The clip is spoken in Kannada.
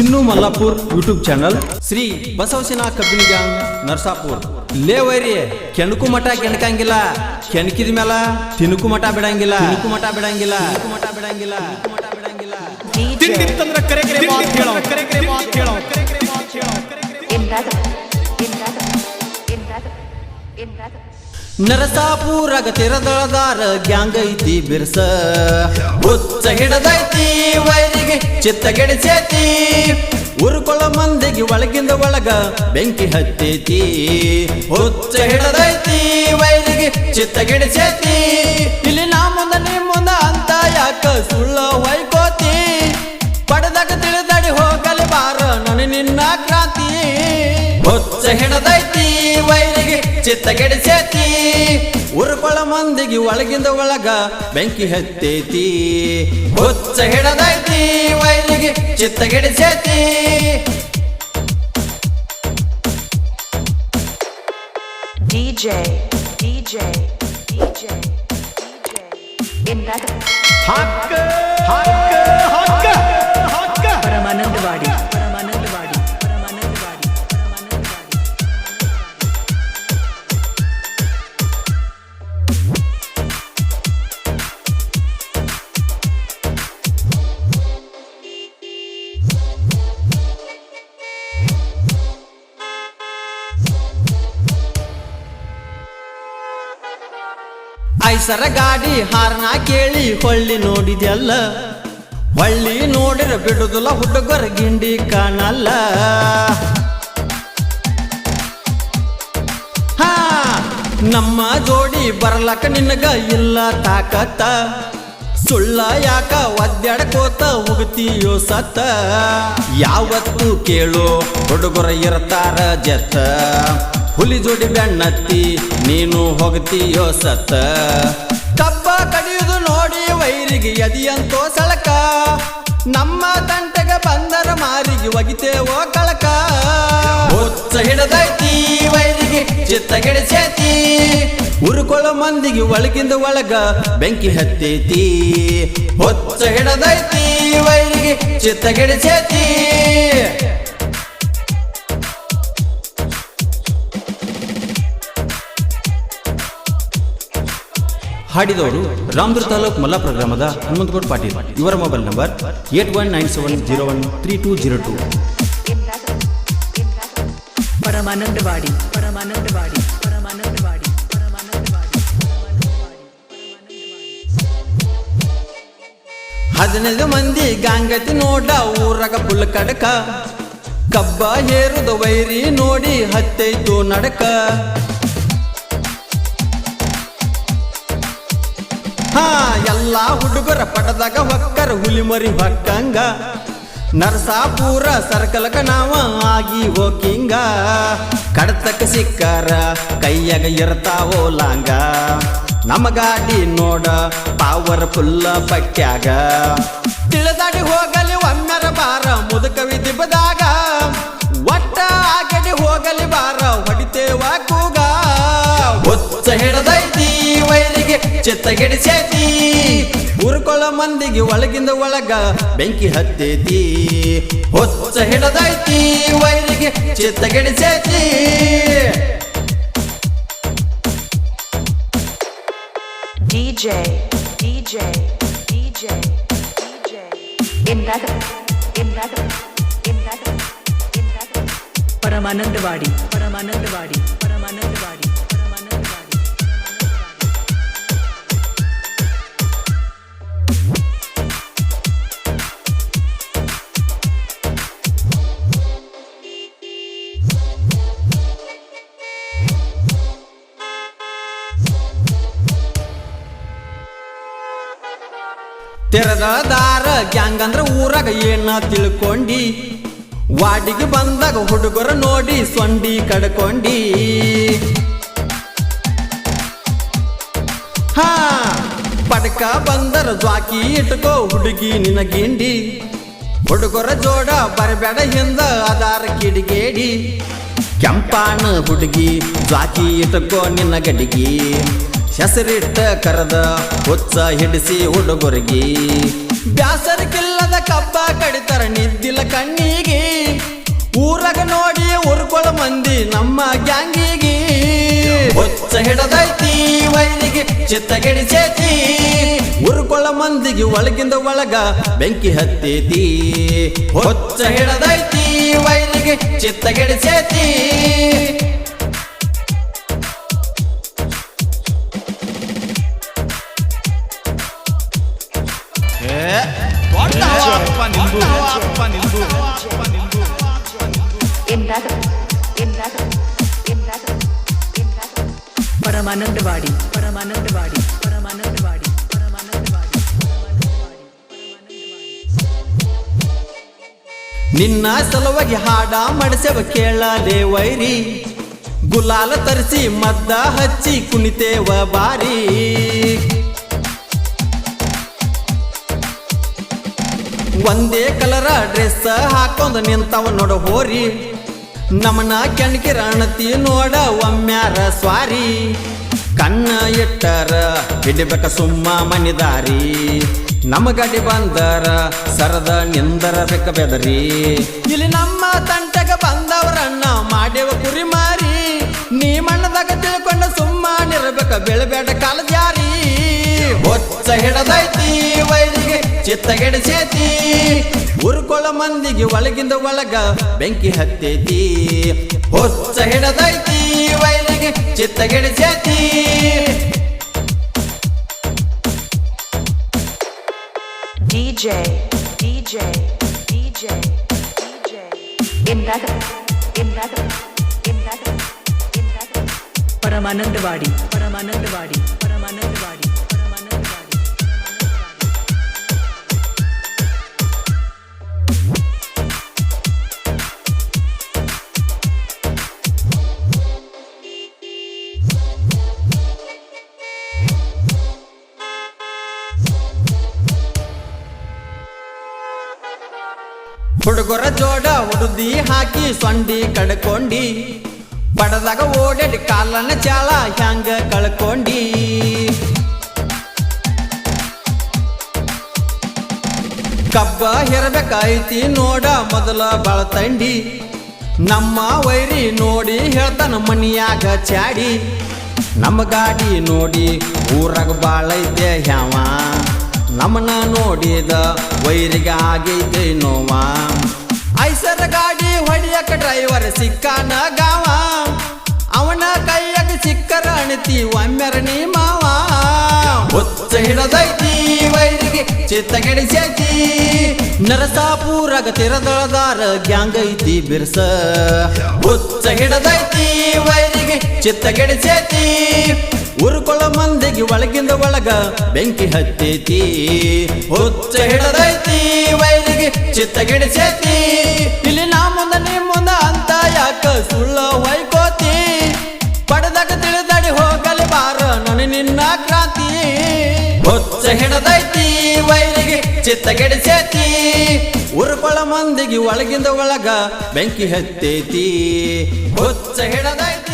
Chinnu Mallapur YouTube channel. Shri ಬಸವಸಿನ ಕಬ್ಬಿನ ಗ್ಯಾಂಗ್ ನರ್ಸಾಪುರ್. ಲೇವರಿ ಕೆಣಕು ಮಠ ಕೆಣಕಂಗಿಲ್ಲ. ಕೆಣಕಿದ ಮೇಲ ತಿನುಕು ಮಠ ಬಿಡಂಗಿಲ್ಲ. ತಿನುಕು ಮಠ ಬಿಡಂಗಿಲ್ಲ. ಮಠ ಬಿಡಂಗಿಲ್ಲ. ಮಠ ಬಿಡಂಗಿಲ್ಲ ನರಸಾಪುರಗ ತಿರದಳದಾರ ಗ್ಯಾಂಗ್ ಐತಿ ಬಿರ್ಸ. ಹುಚ್ಚ ಹಿಡದೈತಿ, ವೈರಿಗೆ ಚಿತ್ತ ಗೆಡಿಸೇತಿ. ಉರುಕೊಳ ಮಂದಿಗೆ ಒಳಗಿಂದ ಒಳಗ ಬೆಂಕಿ ಹತ್ತೈತಿ. ಹುಚ್ಚ ಹಿಡದೈತಿ, ವೈರಿಗೆ ಚಿತ್ತ ಗೆಡಿಸೇತಿ. ಇಲ್ಲಿ ನಾ ಮುಂದ, ನೀ ಮುಂದ ಅಂತ ಯಾಕ ಸುಳ್ಳ ವೈಕೋತಿ ಪಡೆದಾಗ ತಿಳಿದಾಡಿ ಹೋಗಲಿ ಬಾರ ನನ ನಿನ್ನ ಕ್ರಾಂತಿ. ಹುಚ್ಚ ಹಿಡದೈತಿ ವೈರಿಗೆ ಚಿತ್ತ ಗೆಡಿಸೈತಿ ಉರ್ಕೊಳ ಮಂದಿಗೆ ಒಳಗಿಂದ ಒಳಗ ಬೆಂಕಿ ಹತ್ತೇತಿ. ಹುಚ್ಚ ಹಿಡದೈತಿ ವೈರಿಗೆ ಚಿತ್ತ ಡಿಜೆ ಡಿಜೆ ಡಿಜೆ ಡಿಜೆ. ಹಕ್ಕ ಹಕ್ಕ ಹಕ್ಕ ಹಕ್ಕ ಪರಮಾನಂದವಾಡಿ. ಐಸರ ಗಾಡಿ ಹಾರನ ಕೇಳಿ ಹೊಳ್ಳಿ ನೋಡಿದ್ಯಲ್ಲ. ಹೊಳ್ಳಿ ನೋಡಿರ ಬಿಡುದಿಲ್ಲ ಹುಡುಗರ ಗಿಂಡಿ ಕಾಣಲ್ಲ. ಹಾ, ನಮ್ಮ ಜೋಡಿ ಬರ್ಲಕ ನಿನಗ ಇಲ್ಲ ತಾಕತ್ತ. ಸುಳ್ಳ ಯಾಕ ಒದ್ದಾಡ್ಕೋತ ಹೋಗ್ತೀಯೋ ಸತ್ತ. ಯಾವತ್ತು ಕೇಳು ಹುಡುಗರ ಇರ್ತಾರ ಜತ್ತ. ಹುಲಿ ಜೋಡಿ ಬೆಣ್ಣತ್ತಿ, ನೀನು ಹೋಗ್ತೀಯೋ ಸತ್ತ? ಕಪ್ಪ ಕಡಿಯುವುದು ನೋಡಿ ವೈರಿಗೆ ಎದಿಯಂತೋ ಸಳಕ. ನಮ್ಮ ತಂಟೆಗೆ ಬಂದರ ಮಾರಿಗೆ ಒಗಿತೇವೋ ಕಳಕ. ಹೊಚ್ಚ ಹಿಡದೈತಿ ವೈರಿಗೆ, ಚಿತ್ತ ಗೆಡಿಸೈತಿ ಉರುಕೊಳ್ಳೋ ಮಂದಿಗೆ ಒಳಗಿಂದ ಒಳಗ ಬೆಂಕಿ ಹತ್ತೈತಿ. ಹೊಚ್ಚ ಹಿಡದೈತಿ ವೈರಿಗೆ, ಚಿತ್ತ ಗೆಡಿಸೈತಿ ಹಾಡಿದವರು ರಾಮದುರ್ ತಾಲೂಕ್ ಮಲ್ಲಾಪುರ ಗ್ರಾಮದ ಹನುಮಂತಗೌಡ ಪಾಟೀಲ್. ಇವರ mobile number eight one nine seven zero one three two zero two. Paramanandawadi Paramanandawadi Paramanandawadi ಹದಿನೈದು ಮಂದಿ ಗಾಂಗತಿ ನೋಡ ಊರಗ ಪುಲ್ ಕಡಕ. ಕಬ್ಬ ಏರುದ ವೈರಿ ನೋಡಿ ಹತ್ತೈದು ನಡಕ. ಹಾ, ಎಲ್ಲ ಹುಡುಗರ ಪಟದಾಗ ಹೊಕ್ಕರ ಹುಲಿ ಮರಿ ಹೊಕ್ಕಂಗ. ನರಸಾಪುರ ಸರ್ಕಲ್ಕ ನಾವ ಆಗಿ ಹೋಗಿಂಗ ಕಡತಕ್ಕ ಸಿಕ್ಕಾರ ಕೈಯಾಗ ಇರ್ತಾವೋ ಲಾಂಗ. ನಮ್ಮ ಗಾಡಿ ನೋಡ ಪಾವರ್ ಫುಲ್ಲ ಪಟ್ಯಾಗ. ತಿಳಿದಾಡಿ ಹೋಗಲಿ ಒಮ್ಮೆರ ಬಾರ ಮುದುಕವಿ ವೈರಿಗೆ ಚಿತ್ತ ಗೆಡಿಸೈತಿ ಉರ್ಕೊಳ್ಳೋ ಮಂದಿಗೆ ಒಳಗಿಂದ ಒಳಗ ಬೆಂಕಿ ಹತ್ತೈತಿ. ಹೊಚ್ಚ ಹಿಡದೈತಿ ವೈರಿಗೆ ಚಿತ್ತ ಗೆಡಿಸೈತಿ DJ, DJ, DJ, DJ, in brother, in brother, in brother, in brother. Paramanandawadi Paramanandawadi Paramanandawadi ತೆರೆದ ದಾರ ಗ್ಯಾಂಗ್ ಅಂದ್ರ ಊರಾಗ ಏನ ತಿಳ್ಕೊಂಡಿ? ವಾಡಿಗೆ ಬಂದಾಗ ಹುಡುಗರ ನೋಡಿ ಸೊಂಡಿ ಕಡ್ಕೊಂಡಿ. ಹಾ, ಪಡ್ಕ ಬಂದರ ಜ್ವಾಕಿ ಇಟ್ಕೋ ಹುಡುಗಿ ನಿನಗಿಂಡಿ. ಹುಡುಗರ ಜೋಡ ಬರಬೇಡ ಹಿಂದ ಅದಾರ ಕಿಡಿಗೇಡಿ. ಕೆಂಪಾಣ ಹುಡುಗಿ ಜ್ವಾಕಿ ಇಟ್ಕೋ ನಿನ್ನ ಗಡಿಗಿ ಹೆಸರಿಟ್ಟ ಕರದ ಹುಚ್ಚ ಹಿಡಿಸಿ ಹುಡುಗರಿಗೆ. ಬ್ಯಾಸರಿಕಿಲ್ಲದ ಕಬ್ಬ ಕಡಿತಾರ ನಿದ್ದಿಲ್ಲ ಕಣ್ಣಿಗೆ. ಊರಾಗ ನೋಡಿ ಊರ್ಕೊಳ ಮಂದಿ ನಮ್ಮ ಗ್ಯಾಂಗಿಗೆ. ಹೊಚ್ಚ ಹಿಡದೈತಿ ವೈನಿಗೆ ಚಿತ್ತಗೆಡಿಸೈತಿ ಉರ್ಕೊಳ ಮಂದಿಗೆ ಒಳಗಿಂದ ಒಳಗ ಬೆಂಕಿ ಹತ್ತೈತಿ. ಹೊಚ್ಚ ಹಿಡದೈತಿ ವೈನಿಗೆ ಚಿತ್ತಗೆಡಿಸೈತಿ ಪರಮಾನಂದವಾಡಿ ಪರಮಾನಂದವಾಡಿ ಪರಮಾನಂದವಾಡಿ ಪರಮಾನಂದವಾಡಿ. ನಿನ್ನ ಸಲುವಾಗಿ ಹಾಡ ಮಡಸೆವ ಕೇಳದೆ ವೈರಿ ಗುಲಾಲ ತರಿಸಿ ಮದ್ದ ಹಚ್ಚಿ ಕುಣಿತೇವ ಬಾರಿ. ಒಂದೇ ಕಲರ ಡ್ರೆಸ್ ಹಾಕೊಂಡ್ ನಿಂತವ ನೋಡ ಹೋರಿ. ನಮನ ಕೆಣಕಿರಣತಿ ನೋಡ ಒಮ್ಮ್ಯಾರ ಸ್ವಾರಿ. ಕಣ್ಣ ಇಟ್ಟರ ಹಿಡಿಬೇಕ ಸುಮ್ಮ ಮನಿದಾರಿ ಗಡಿ ಬಂದರ, ಸರದ ನಿಂದರ ಬೆಕ್ಕ ಬೆದರಿ. ಇಲ್ಲಿ ನಮ್ಮ ತಂಟಗ ಬಂದವರನ್ನ ಮಾಡೇವ ಕುರಿ ಮಾರಿ. ನೀ ಮಣ್ಣದಾಗ ತಿಳ್ಕೊಂಡ ಸುಮ್ಮ ನಿರಬೇಕ ಬೆಳಬೇಡ ಕಾಲ ಜಾರಿ ಹೊಚ್ಚ ಹಿಡದೈತಿ, ವೈರಿಗೆ ಚಿತ್ತಗೆಡಿಸೈತಿ ಉರ್ಕೊಳ್ಳ ಮಂದಿಗೆ ಒಳಗಿಂದ ಒಳಗ ಬೆಂಕಿ ಹತ್ತೈತಿ. ಹೊಚ್ಚ ಹಿಡದೈತಿ ಚಿತ್ತಗೆಡಿಸೈತಿ ಡಿಜೆ ಡಿಜೆ ಡಿಜೆ ಡಿಜೆ ಎಂದಾದ ಎಂದಾದ ಎಂದಾದ ಪರಮಾನಂದವಾಡಿ ಪರಮಾನಂದವಾಡಿ ಪರಮಾನಂದವಾಡಿ ಪರಮಾನಂದವಾಡಿ. ಉಡುದಿ ಹಾಕಿ ಸೊಂಡಿ ಕಡ್ಕೊಂಡಿ ಪಡದಾಗ ಓಡಾಡಿ ಕಾಲನ ಚಾಳ ಹ್ಯಾಂಗ ಕಳ್ಕೊಂಡಿ. ಕಬ್ಬ ಹೆರಬೇಕಾಯ್ತಿ ನೋಡ ಮೊದಲ ಬಳತಂಡಿ, ನಮ್ಮ ವೈರಿ ನೋಡಿ ಹೇಳ್ತಾನ ಮನಿಯಾಗ ಚಾಡಿ. ನಮ್ಮ ಗಾಡಿ ನೋಡಿ ಊರಾಗ ಬಾಳೈತೆ ಹ್ಯಾವ, ನಮ್ಮನ್ನ ನೋಡಿದ ವೈರಿಗೆ ಆಗೈತೆ ನೋವ. ಐಸರ ಗಾಡಿ ಹೊಡಿಯಕ ಡ್ರೈವರ್ ಸಿಕ್ಕಾನ ಗಾವ. ಅವನ ಕೈಯಾಗ ಸಿಕ್ಕರ ಅಣತಿ ಒಮ್ಮೆರಣಿ ಮಾವ. ಹೊತ್ತ ಹಿಡದೈತಿ, ವೈರಿಗೆ ಚಿತ್ತಗೆಡಿಸೈತಿ ನರಸಾಪುರಗ ತಿರದಳದಾರ ಗ್ಯಾಂಗ್ ಐತಿ ಬಿರ್ಸ. ಹುಚ್ಚ ಹಿಡದೈತಿ, ವೈರಿಗೆ ಚಿತ್ತಗೆಡಿಸೈತಿ ಉರುಕೊಳ ಮಂದಿಗೆ ಒಳಗಿಂದ ಒಳಗ ಬೆಂಕಿ ಹತ್ತೈತಿ. ಹುಚ್ಚ ಹಿಡದೈತಿ ವೈರಿಗೆ ಚಿತ್ತಗೆಡಿಸೈತಿ ಇಲ್ಲಿ ನಾ ಮುಂದ, ನೀ ಮುಂದ ಅಂತ ಯಾಕ ಸುಳ್ಳ ಹೊಯ್ಕೋತಿ ಪಡೆದಾಗ ತಿಳಿದಾಡಿ ಹೋಗಲಿ ಬಾರ, ನನ ನಿನ್ನ ಕ್ರಾಂತಿ. ಹೊಚ್ಚ ಹಿಡದೈತಿ ವೈರಿಗೆ ಚಿತ್ತಗೆಡಿಸೈತಿ ಉರ್ಕೊಳ್ಳ ಮಂದಿಗೆ ಒಳಗಿಂದ ಒಳಗ ಬೆಂಕಿ ಹತ್ತೈತಿ. ಹೊಚ್ಚ ಹಿಡದೈತಿ